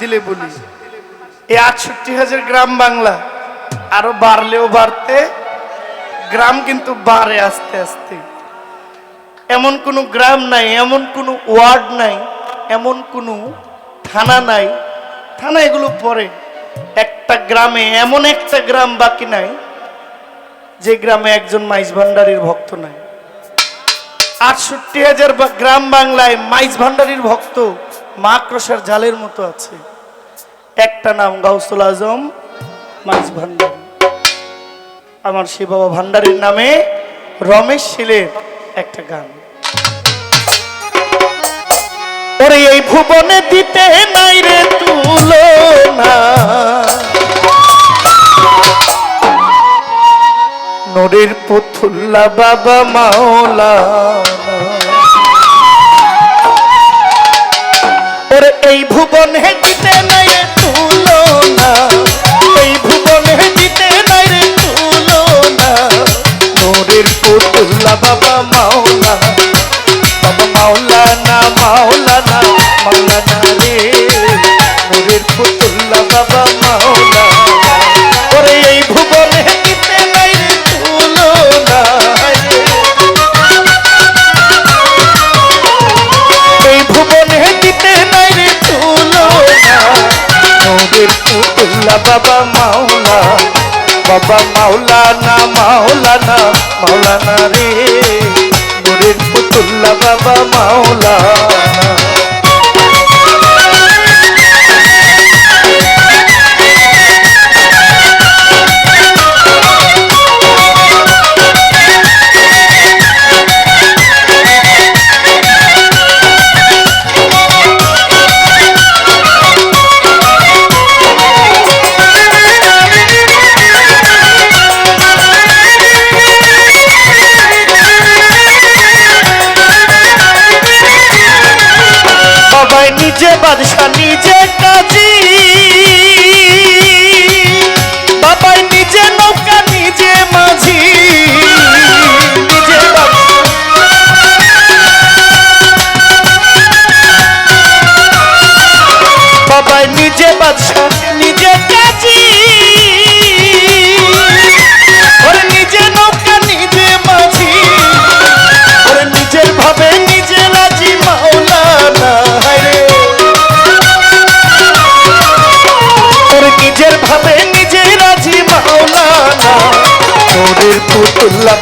দিলে বলি। এই আটষট্টি হাজার গ্রাম বাংলা। আরও বাড়লেও বাড়তে, গ্রাম কিন্তু বাড়ে আস্তে আস্তে। এমন কোনো গ্রাম নাই, এমন কোনো ওয়ার্ড নাই, এমন কোনো থানা নাই। থানা এগুলো পরে। একটা গ্রামে এমন একটা গ্রাম বাকি নাই, যে গ্রামে একজন মাইজ ভান্ডারীর ভক্ত নাই। আটষট্টি হাজার গ্রাম বাংলায় মাইজ ভান্ডারীর ভক্ত মাক্রসার জালের মতো আছে। একটা নাম গাউসুল আজম মাইজ ভান্ডারী। আমার সে বাবা ভান্ডারীর নামে রমেশ শিলের একটা গান। ওরে এই ভুবনে দিতে নাই রে তুলো না নরের পুতুল্লা বাবা মাওলা। ভুবনে দিতে নাই রে তুলো না এই ভুবনে দিতে নাই রে তুলো না নোরের পুতুল্লা বাবা মাওলা বাবা মাওলা বাবা মাওলানা মাওলানা মাওলানা রে। নুরের পুতুল্লা বাবা মাওলানা সবাই নিজে বাদশা নিজে কাজী।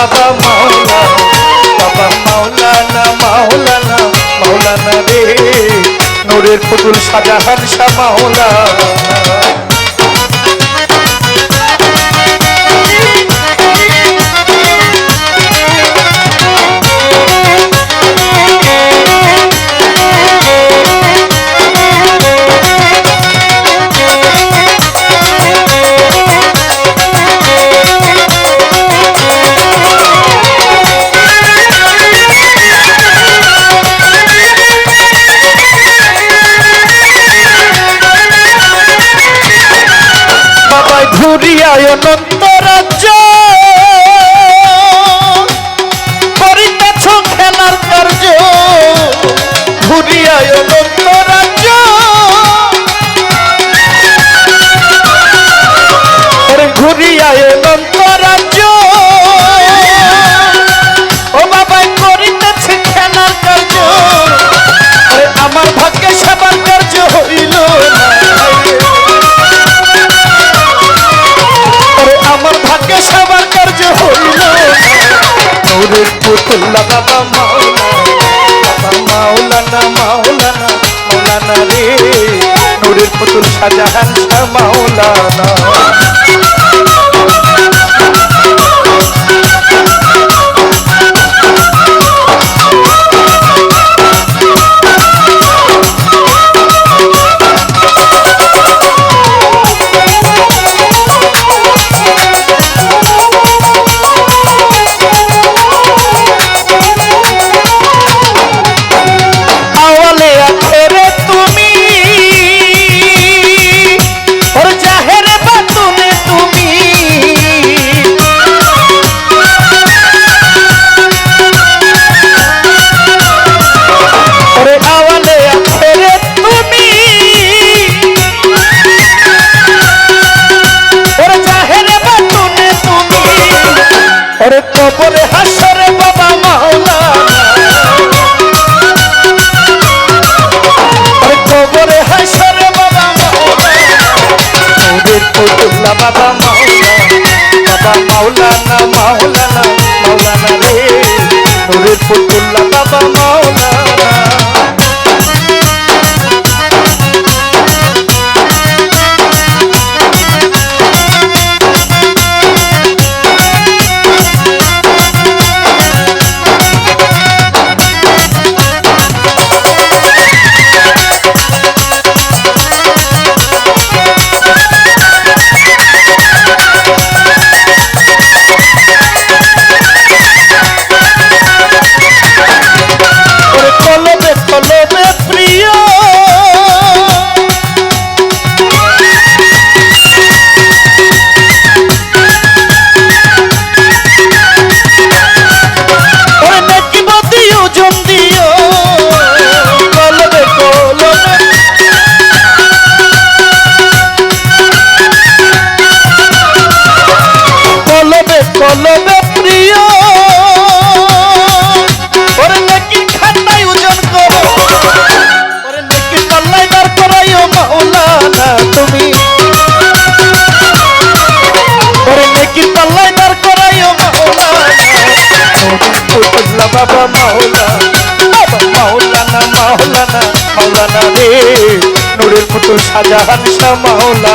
বাবা মাওলা বাবা মাওলানা মাওলানা মাওলানা রে। নোরের পুতুল শাহজাহান শাহ মাওলানা। ঘুরিয়ায় অনন্ত রাজ্য। ঘুরিয়ায় অনন্ত রাজ্য। ও বাবাই করিতেছে খেলার কার্য। আমার ভাগ্যে সেবার কার্য হইল আমার ভাগ্যে সবার কার্য বাবা শাহজাহান শাহ মাওলানা Ooh, la, la, la, la. Shajahan Shah মাওলানা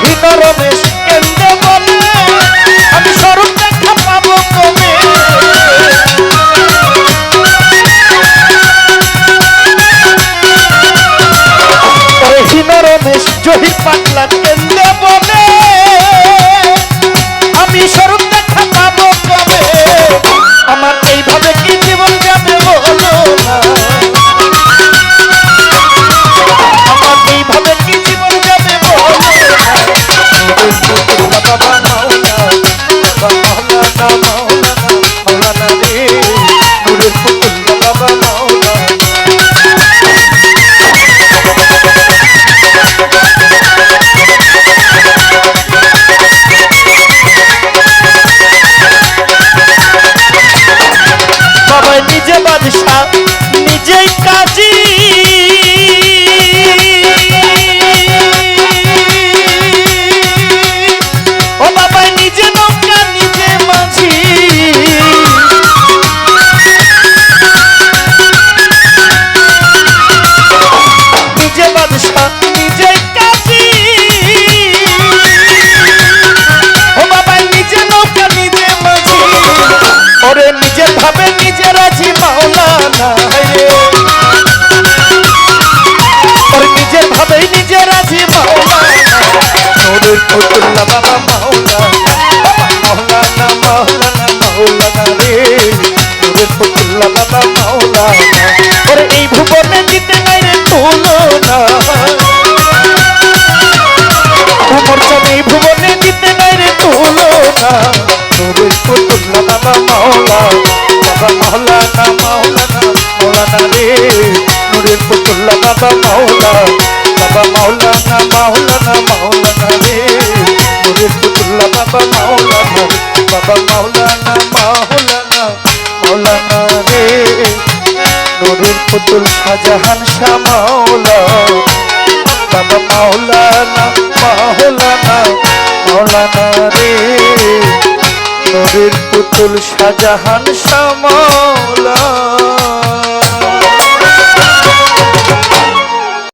হীন রমেশ কেন্দ্রে বলে আমি স্বরূপ দেখা পাবো কবে? হীন রমেশ জহির পাটলা পুত্র মাওলানা রে নুরের পুতুল শাহজাহান শাহ মাওলা বাবা মাওলানা মাওলানা মাওলানা রে। নুরুল পুতুল শাহজাহান শাহ মাওলা।